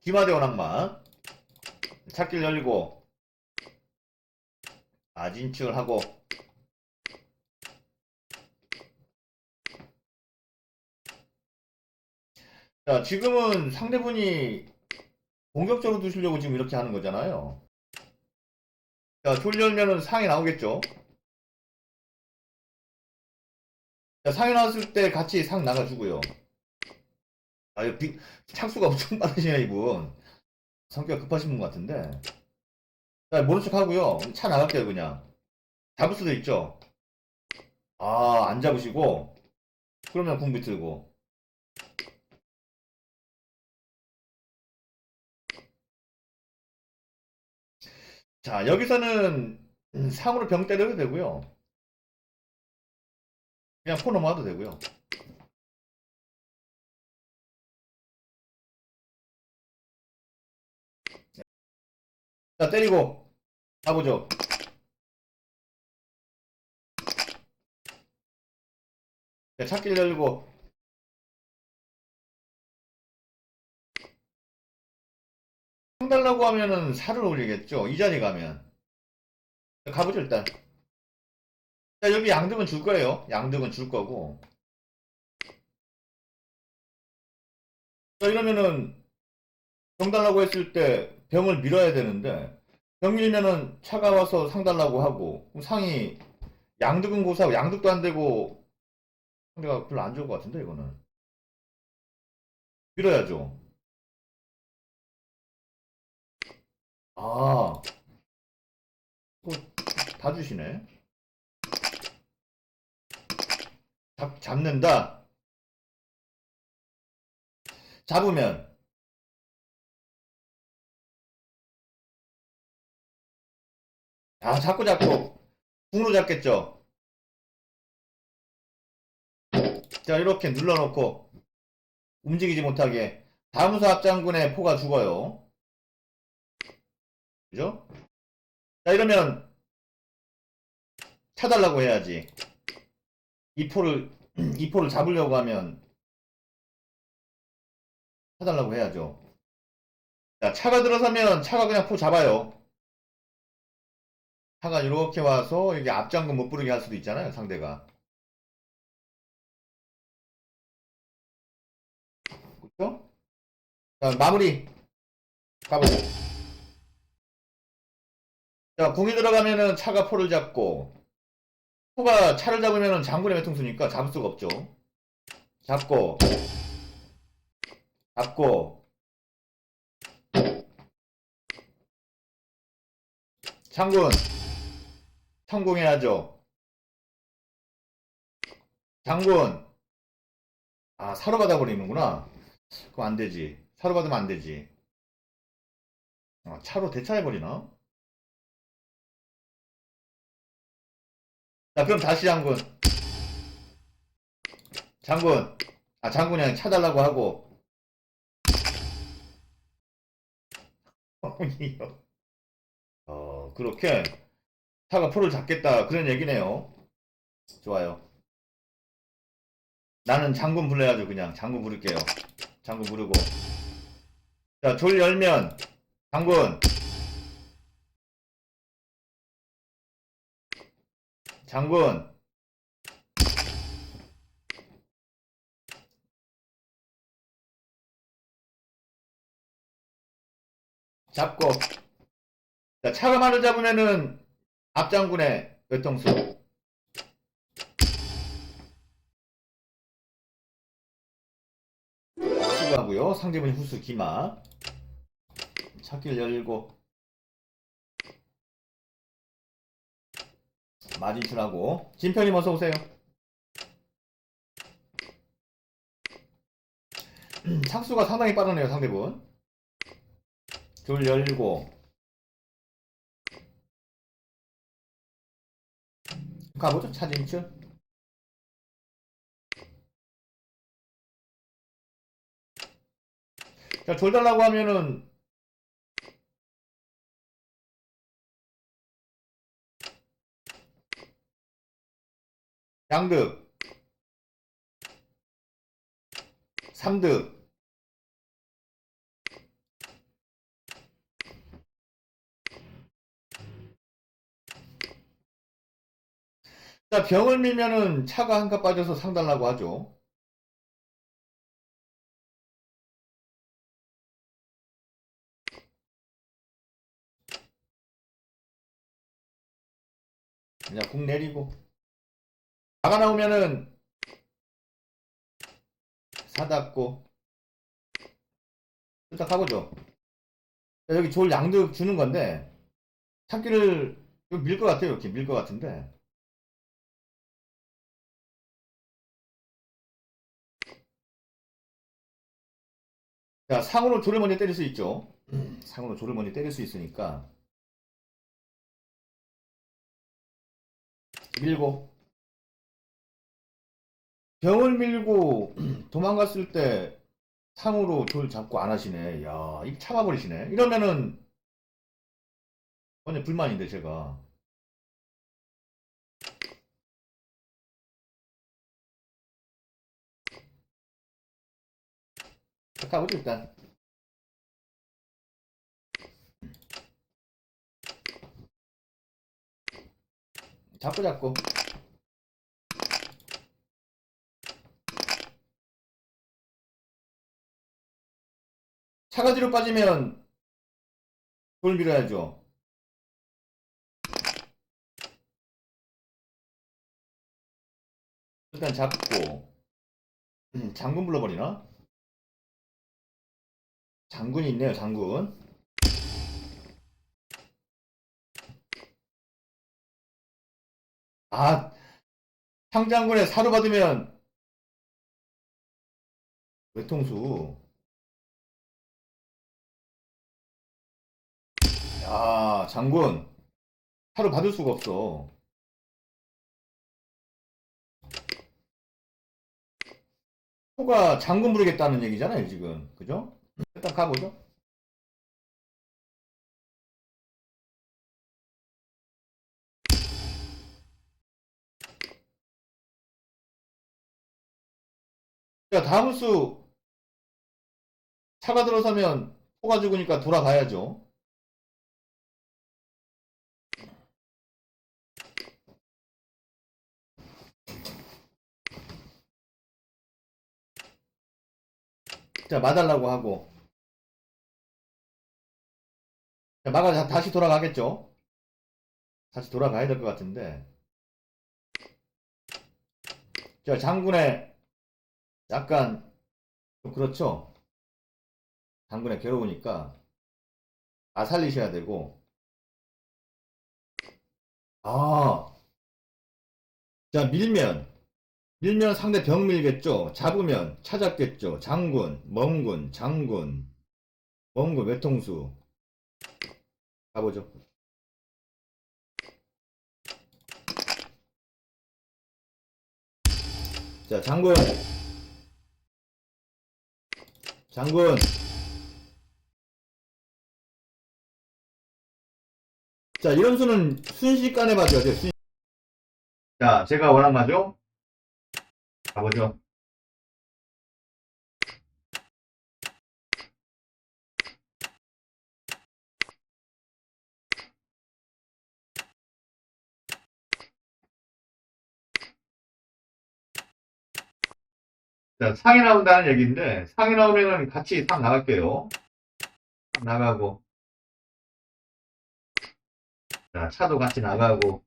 기마대 원 악마. 찾길 열리고 아 진출하고 자 지금은 상대분이 공격적으로 두시려고 지금 이렇게 하는 거잖아요. 자졸 열면은 상이 나오겠죠? 자 상이 나왔을 때 같이 상 나가주고요 아 비, 착수가 엄청 빠르시네 이분. 성격 급하신 분 같은데. 자 모른 척 하고요. 차 나갈게요 그냥. 잡을 수도 있죠? 아 안 잡으시고. 그러면 궁비 틀고. 자 여기서는 음, 상으로 병 때려도 되고요. 그냥 포 넘어가도 되고요 자 때리고. 가보죠. 자, 찾기를 열고. 상 달라고 하면은 살을 올리겠죠. 이 자리 가면. 자, 가보죠 일단. 자 여기 양득은 줄 거예요. 양득은 줄 거고. 자 이러면은 병 달라고 했을 때 병을 밀어야 되는데 병 밀면은 차가 와서 상 달라고 하고 상이 양득은 고사하고 양득도 안 되고 상대가 별로 안 좋을 것 같은데 이거는. 밀어야죠. 아. 그거 다 주시네. 잡, 잡는다. 잡으면 아, 자꾸 잡고 궁으로 잡겠죠. 자, 이렇게 눌러놓고 움직이지 못하게 다무사 합장군의 포가 죽어요. 그죠? 자, 이러면 차달라고 해야지. 이 포를 이 포를 잡으려고 하면 차달라고 해야죠. 자, 차가 들어서면 차가 그냥 포 잡아요. 차가 이렇게 와서 이게 앞장군 못 부르게 할 수도 있잖아요, 상대가. 그렇죠? 자, 마무리. 가보고. 자, 궁이 들어가면은 차가 포를 잡고, 포가 차를 잡으면은 장군의 외통수니까 잡을 수가 없죠. 잡고, 잡고, 장군. 성공해야죠. 장군. 아, 사로 받아버리는구나. 그럼 안 되지. 사로 받으면 안 되지. 아, 차로 대차해버리나? 자, 그럼 다시 장군. 장군. 아, 장군이 그냥 차달라고 하고. 어머니요. 어, 그렇게. 차가 포를 잡겠다 그런 얘기네요. 좋아요. 나는 장군 불러야죠 그냥 장군 부를게요. 장군 부르고 자 졸 열면 장군 장군 잡고 자 차가 말을 잡으면은 앞장군의 외통수. 수고하고요. 상대분이 후수 기마. 찾기를 열고. 마진출하고. 진편님 어서 오세요. 착수가 상당히 빠르네요 상대분. 둘 열고 가보죠 차진출. 자, 졸 달라고 하면은 양득 3득 자, 병을 밀면은 차가 한칸 빠져서 상 달라고 하죠. 그냥 국 내리고. 나가 나오면은 사닫고. 자, 여기 졸 양득 주는 건데, 참기를 밀 것 같아요. 이렇게 밀 것 같은데. 자, 상으로 조를 먼저 때릴 수 있죠. 상으로 조를 먼저 때릴 수 있으니까. 밀고. 병을 밀고 도망갔을 때 상으로 조를 잡고 안 하시네. 야, 이 참아버리시네. 이러면은, 완전 불만인데, 제가. 가보죠, 일단. 잡고 잡고. 차가 뒤로 빠지면 돌 밀어야죠. 일단 잡고 음, 장군 불러버리나? 장군이 있네요, 장군. 아, 상장군에 사료 받으면 외통수. 야, 장군. 사료 받을 수가 없어. 호가 장군 부르겠다는 얘기잖아요, 지금. 그죠? 일단 가보죠. 자, 다음 수 차가 들어서면 호가 죽으니까 돌아가야죠. 자, 마달라고 하고. 자, 마가 다- 다시 돌아가겠죠? 다시 돌아가야 될 것 같은데. 자, 장군의 약간 좀 그렇죠? 장군의 괴로우니까 아 살리셔야 되고. 아, 자, 밀면. 밀면 상대 병 밀겠죠? 잡으면 찾았겠죠? 장군, 멍군, 장군, 멍군, 외통수. 가보죠. 자, 장군. 장군. 자, 이런 수는 순식간에 봐줘야 돼요. 순... 자, 제가 원한 마죠? 가보죠. 자, 상이 나온다는 얘기인데, 상이 나오면은 같이 상 나갈게요. 상 나가고. 자, 차도 같이 나가고.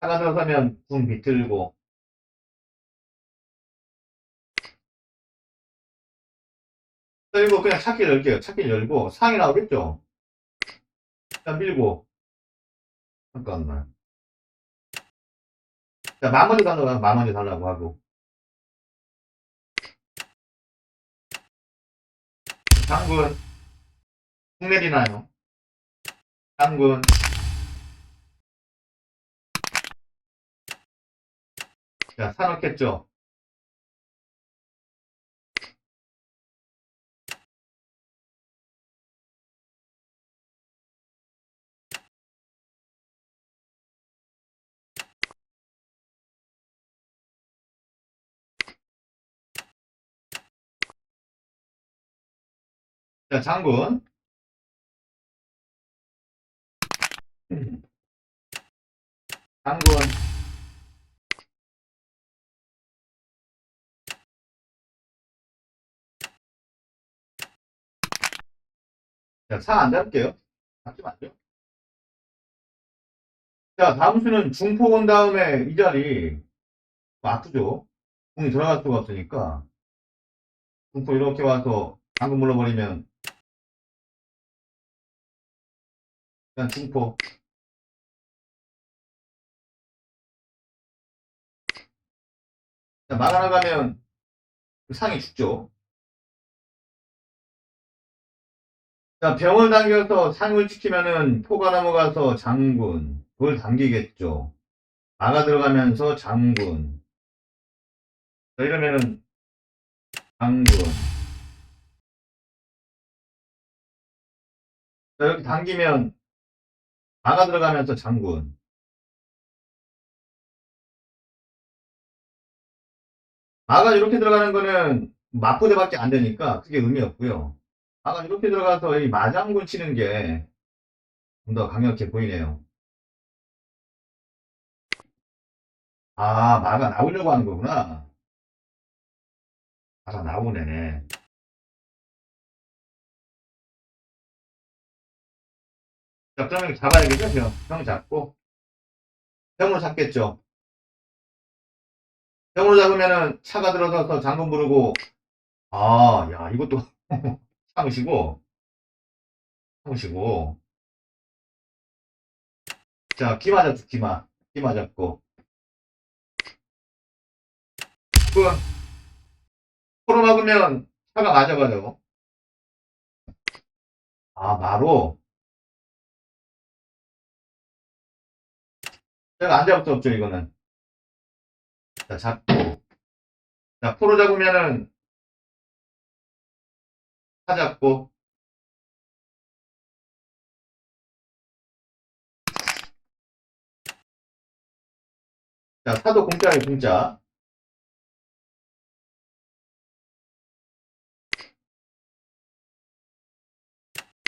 차가 들어서면 궁 비틀고. 자, 이거 그냥 찾기 열게요. 찾기 열고, 상이 나오겠죠? 일단 밀고. 잠깐만. 자, 만 먼저 달라고 하면 만 먼저 달라고 하고. 장군. 궁 내리나요? 장군. 자, 사놓겠죠? 자, 장군. 장군. 자, 차 안 잡을게요. 잡지 마세요. 자, 다음 수는 중폭 온 다음에 이 자리 뭐 아프죠? 공이 들어갈 수가 없으니까 중폭 이렇게 와서 장군 물러버리면 그냥 중포 자, 막아나가면 그 상이 죽죠. 자, 병을 당겨서 상을 지키면은 포가 넘어가서 장군, 그걸 당기겠죠. 막아 들어가면서 장군. 자, 이러면은 장군. 자, 이렇게 당기면 막아 들어가면서 장군. 막아 이렇게 들어가는 거는 맞부대밖에 안 되니까 크게 의미 없고요. 막아 이렇게 들어가서 이 마장군 치는 게 좀 더 강력해 보이네요. 아, 마가 나오려고 하는 거구나. 마가 나오네. 그러면 잡아야 겠죠? 병, 병 잡고. 병으로 잡겠죠? 병으로 잡으면은 차가 들어서서 장군 부르고, 아, 야, 이것도 참으시고, 참으시고. 자, 기마 잡죠, 기마. 기마 잡고. 그, 코로 막으면 차가 맞아가지고. 아, 마로. 안 잡을 수 없죠, 이거는. 자, 잡고. 자, 포로 잡으면은, 차 잡고. 자, 사도 공짜예요, 공짜.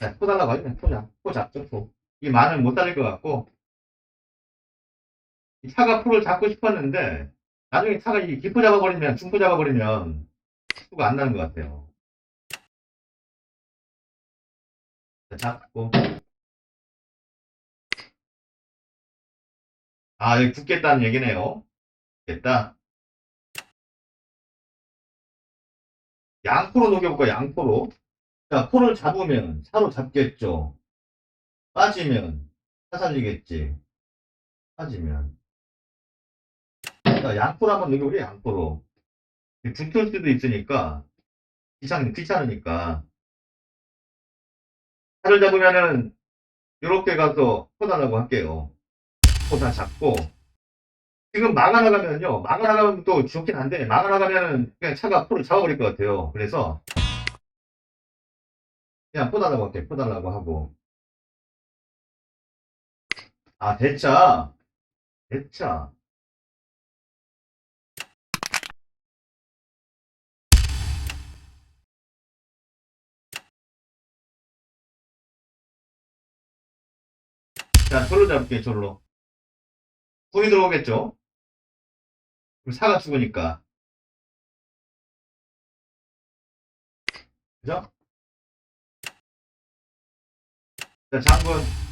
자, 포 달라고 하면 포 잡, 포 잡죠, 포. 이 마는 못 달릴 것 같고. 이 차가 포를 잡고 싶었는데, 나중에 차가 이 기포 잡아버리면, 중포 잡아버리면, 수가 안 나는 것 같아요. 자, 잡고. 아, 여기 붙겠다는 얘기네요. 붙겠다. 양포로 녹여볼까, 양포로. 자, 포를 잡으면 차로 잡겠죠. 빠지면 차 살리겠지. 빠지면. 자, 양포로 한번 녹여보래, 양포로. 붙을 수도 있으니까, 귀찮, 귀찮으니까. 차를 잡으면은, 요렇게 가서 퍼달라고 할게요. 포다 잡고. 지금 막아나가면요, 막아나가면 또 좋긴 한데, 막아나가면은 그냥 차가 포를 잡아버릴 것 같아요. 그래서, 그냥 포달라고 할게, 포달라고 하고. 아, 대차. 대차. 자, 절로 잡을게, 절로. 궁이 들어오겠죠? 사가 죽으니까. 그죠? 자, 장군.